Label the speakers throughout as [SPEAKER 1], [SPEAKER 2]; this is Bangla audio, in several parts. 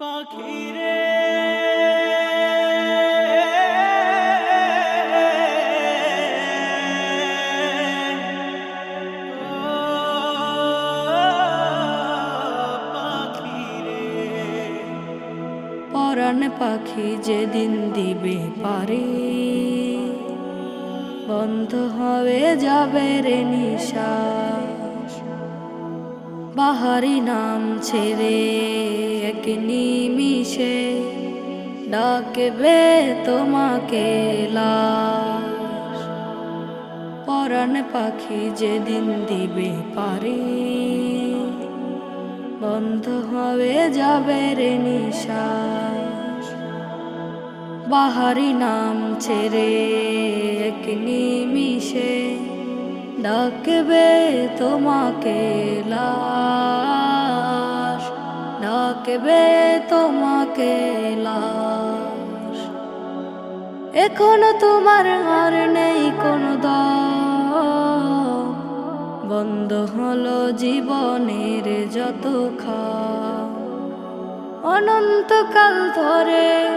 [SPEAKER 1] পাখিরে।
[SPEAKER 2] পরাণ পাখি যেদিন দিবে পারে বন্ধ হবে যাবে রে নিশ্বাস বাহারি নাম ছেড়ে এক নিমিষে ডাকবে তোমাকে লাশ। পরাণ পাখি যেদিন দিবে পারি, বন্ধ হবে যাবে রে নিশ্বাস। বাহারি নাম ছেড়ে এক নিমিষে ডাকবে তোমাকে লাশ, ডাকবে তোমাকে লাশ। এখনও তোমার আর নেই কোনো দম। বন্ধ হলো জীবনের যত অনন্তকাল ধরে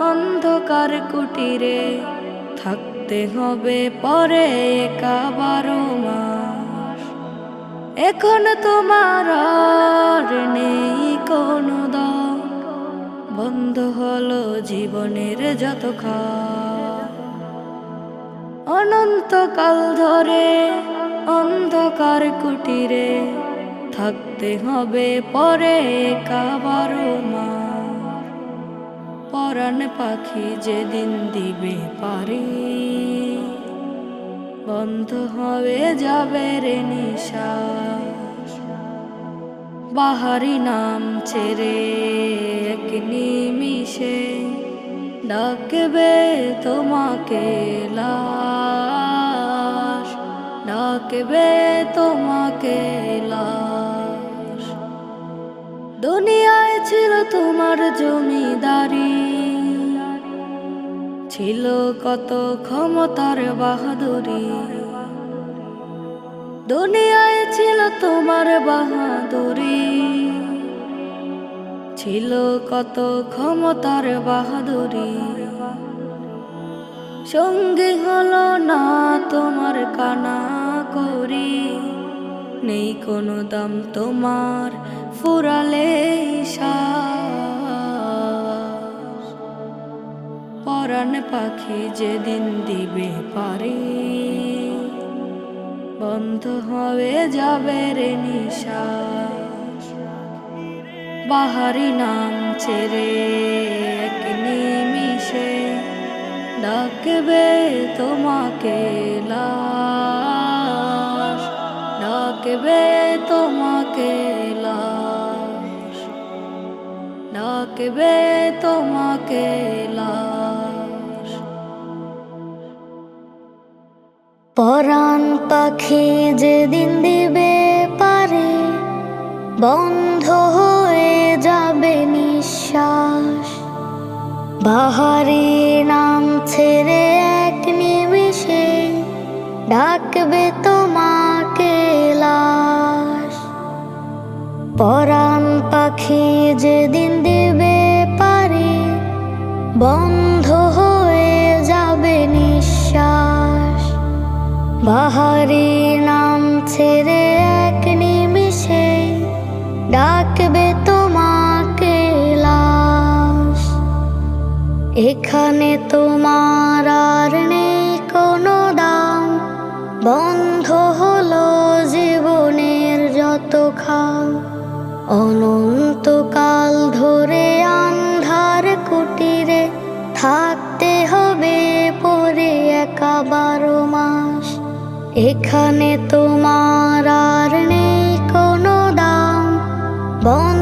[SPEAKER 2] অন্ধকার কুটিরে থাকতে হবে পরে একা বারো মাস। এখন তোমার আর নেই কোনো দম বন্ধ হলো জীবনের যত অনন্তকাল ধরে অন্ধকার কুটিরে থাকতে হবে পরে কাবারো মা পরাণ পাখি যেদিন দিবে পারে। বন্ধ হবে যাবে রে নিশ্বাস। বাহারি নাম ছেড়ে এক নিমিষে ডাকবে তোমাকে লাশ। ডাকবে তোমাকে লাশ। দুনিয়ায় ছিল তোমার জমিদারি। ছিল কত ক্ষমতার বাহাদুরি। দুনিয়ায় ছিল তোমার বাহাদুরি। ছিল কত ক্ষমতার বাহাদুরি। সঙ্গী হলো না তোমার কানা করি। নেই কোনো দাম তোমার ফুরালে। পরাণ পাখি যেদিন দিবে পারে, বন্ধ হয়ে যাবে রে নিশ্বাস বাহারি নাম ছেড়ে এক নিমিষে ডাকবে তোমাকে লাশ ডাকবে তোমাকে ডাকবে তোমাকে লাশ।
[SPEAKER 3] পরাণ পাখি যেদিন দিবে পারে, বন্ধ হয়ে যাবে নিঃশ্বাস। বাহারি নাম ছেড়ে এক নিমিষে ডাকবে তোমাকে লাশ। পরাণ পাখি যেদিন দিবে বন্ধ হয়ে যাবে নিঃশ্বাস। বাহারি নাম ছেড়ে এক নিমিষে ডাকবে তোমাকে লাশ। এখানে তোমার আর নেই কোনো দাম বন্ধ হলো জীবনের যত খাম অনন্তকাল থাকতে হবে পরে একা বারো মাস। এখানে তোমার আর নেই কোনো দাম। বন্ধ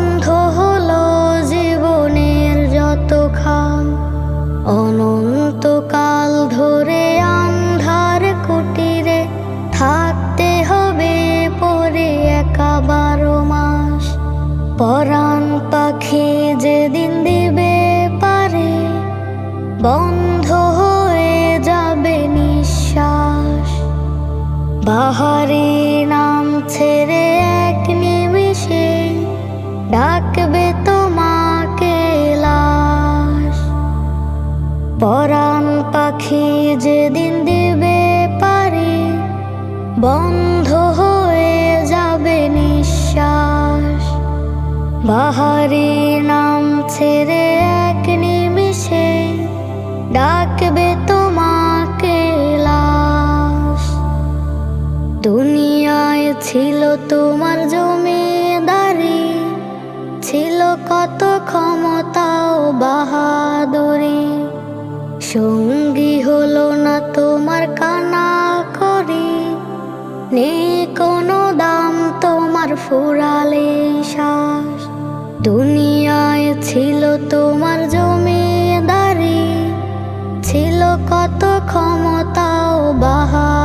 [SPEAKER 3] বন্ধ হয়ে যাবে নিঃশ্বাস। বাহারি নাম ছেড়ে এক নিমিষে ডাকবে তোমাকে লাশ। পরাণ পাখি যেদিন দিবে পারি, বন্ধ হয়ে যাবে নিঃশ্বাস। বাহারি নাম ছেড়ে ছিল তোমার জমিদারি, ছিল কত ক্ষমতা ও বাহাদুরি। সঙ্গী হলো না তোমার কানা করি নেই কোনো দাম তোমার ফুরালে শ্বাস। দুনিয়ায় ছিল তোমার জমিদারি, ছিল কত ক্ষমতা ও বাহাদুরি।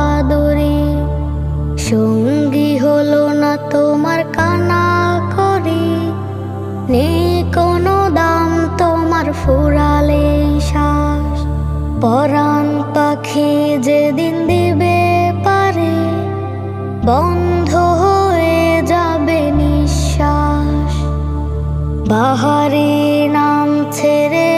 [SPEAKER 3] ফুরালে শ্বাস পরাণ পাখি যেদিন দিবে পারে বন্ধ হয়ে যাবে নিঃশ্বাস। বাহারি নাম ছেড়ে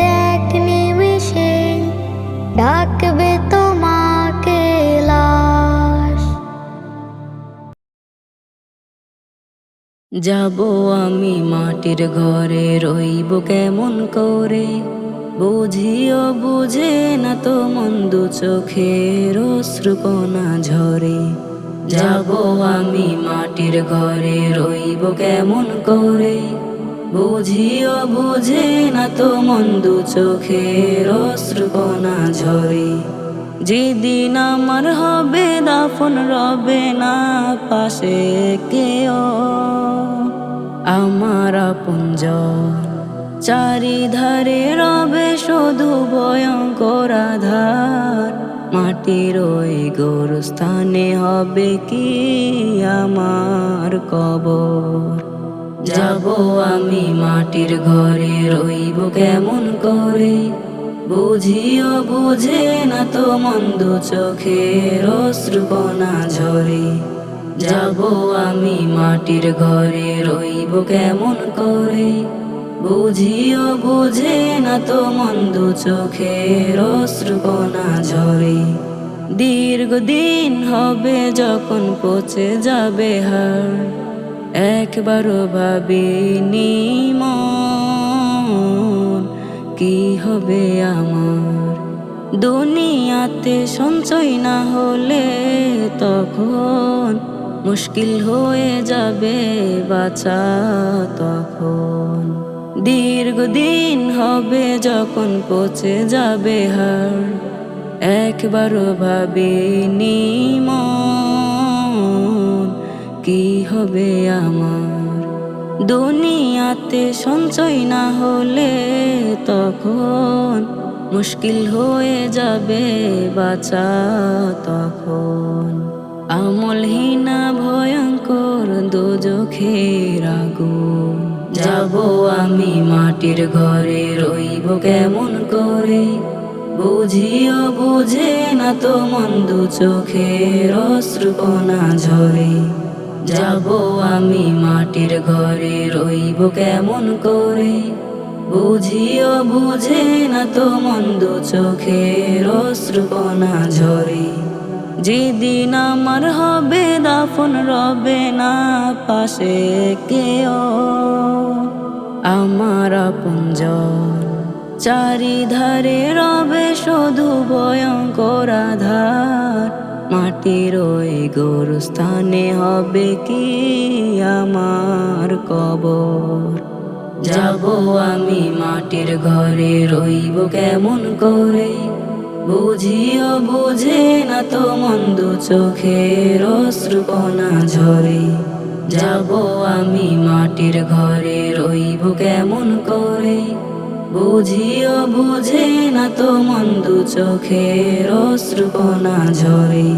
[SPEAKER 4] যাব আমি মাটির ঘরে, রইব কেমন করে? বুঝিও বুঝে না তো মন্দ চোখের অশ্রুকণা ঝরে। যাব আমি মাটির ঘরে, রইব কেমন করে? বুঝিও বুঝে না তো মন্দ চোখের অশ্রুকণা ঝরে। যেদিন আমার হবে দাফন, রবে না পাশে কেউ। আমার আপনজন চারিধারে রবে শুধু ভয়ঙ্কর আধার। মাটির ওই গোরস্থানে হবে কি আমার কবর? যাব আমি মাটির ঘরে, রইব কেমন করে? বুঝিও, বুঝে না তো মন্দ চোখের অশ্রুকণা ঝরে। যাব আমি মাটির ঘরে, রইব কেমন করে? বুঝিও, বুঝে না তো মন্দ চোখের অশ্রুকণা ঝরে। দীর্ঘদিন হবে যখন পচে যাবে হার, একবারও ভাবিনি মন। কি হবে আমার? দুনিয়াতে সঞ্চয় না হলে তখন মুশকিল হয়ে যাবে বাঁচা তখন। দীর্ঘদিন হবে যখন পচে যাবে হার, একবারও ভাবিনি মন। কি হবে আমার? দুনিয়াতে সঞ্চয় না হলে তখন মুশকিল হয়ে যাবে বাঁচা তখন। আমলহীনা ভয়ঙ্কর দোজখের আগুন। যাব আমি মাটির ঘরে, রইব কেমন করে? বুঝিও বুঝে না তো মন্দ চোখের অশ্রুকণা ঝরে। যাব আমি মাটির ঘরে, রইব কেমন করে? বুঝিও বুঝে না তো মন্দ চোখের অশ্রুকণা ঝরে। যেদিন আমার হবে দাফন, রবে না পাশে কেউ। আমার আপনজন চারিধারে রবে শুধু ভয়ঙ্কর আধার। মাটির ওই গোরস্থানে হবে কি আমার কবর? যাব আমি মাটির ঘরে, রইব কেমন করে? বুঝিও বুঝে না তো মন্দ চোখের অশ্রুকণা ঝরে। যাব আমি মাটির ঘরে, রইব কেমন করে? বুঝিও, বুঝে না তো মন্দ চোখের অশ্রুকণা ঝরে।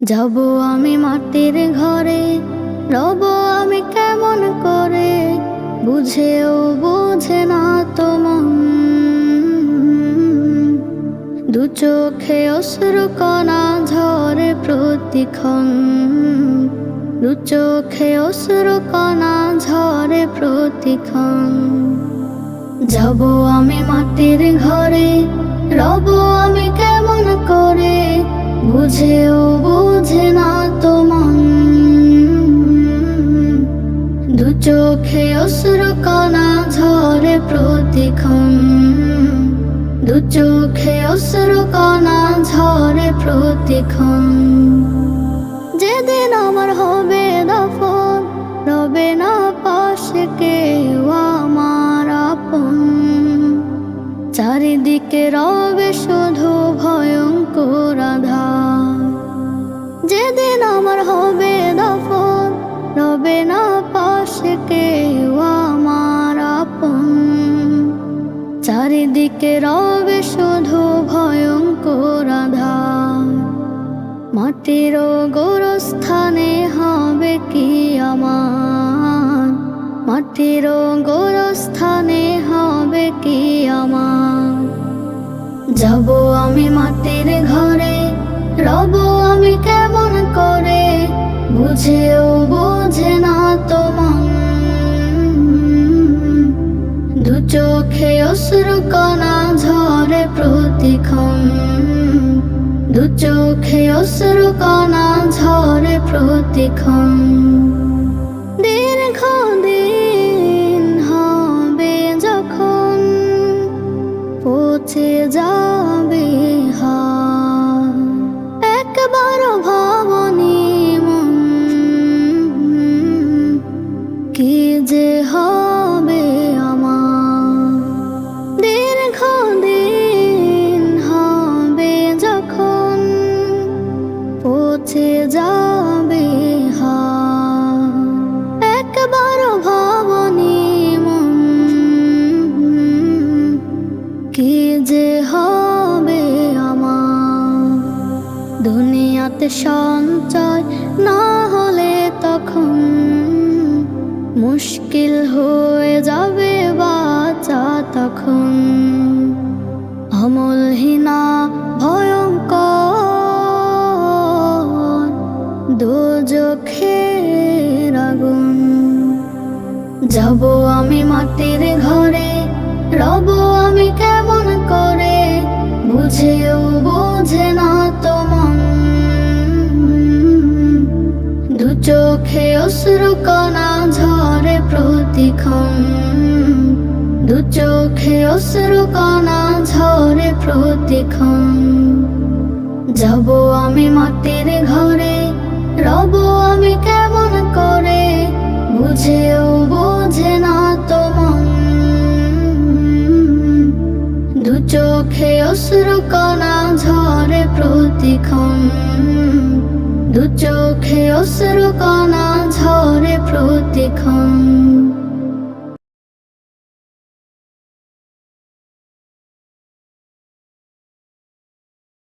[SPEAKER 3] যাব আমি মাটির ঘরে, রব আমি কেমন করে? বুঝেও, বোঝে না তো মন দু চোখে অশ্রু কণা ঝরে প্রতিক্ষণ। দু চোখে অশ্রু কণা ঝরে প্রতিক্ষণ। যাব আমি মাটির ঘরে, রব আমি কেমন করে বুঝেও বুঝে না তোমার দু চোখে অশ্রু কণা ঝরে প্রতিক্ষণ। দু চোখে কণা ঝরে প্রতিক্ষণ। যেদিন আমার হবে দফন, রবে না পাশে কেউ আমার আপন। চারিদিকে রবে শুধু ভয়ঙ্কর আধার। যেদিন আমার হবে দফন, রবে না পাশে কেউ আমার আপন। চারিদিকে রবে মাটির গোরস্থানে হবে কি আমার? যাব আমি মাটির ঘরে, রব আমি কেমন করে? বুঝেও বোঝে না তোমার। দু চোখে অশ্রু কণা ঝরে প্রতিক্ষণ। দু চোখে অশ্রু কণা ঝরে প্রতিক্ষণ। পৌঁছে যাবে দুনিয়াতে সঞ্চয় না হলে তখন মুশকিল হয়ে যাবে বাঁচা তখন। অমলহীনা ভয়ঙ্কর দোজখের আগুন। যাব আমি মাটির প্রতিক্ষণ দু চোখে অশ্রু কণা ঝরে প্রতিক্ষণ। যাব আমি মাটির ঘরে রব আমি কেমন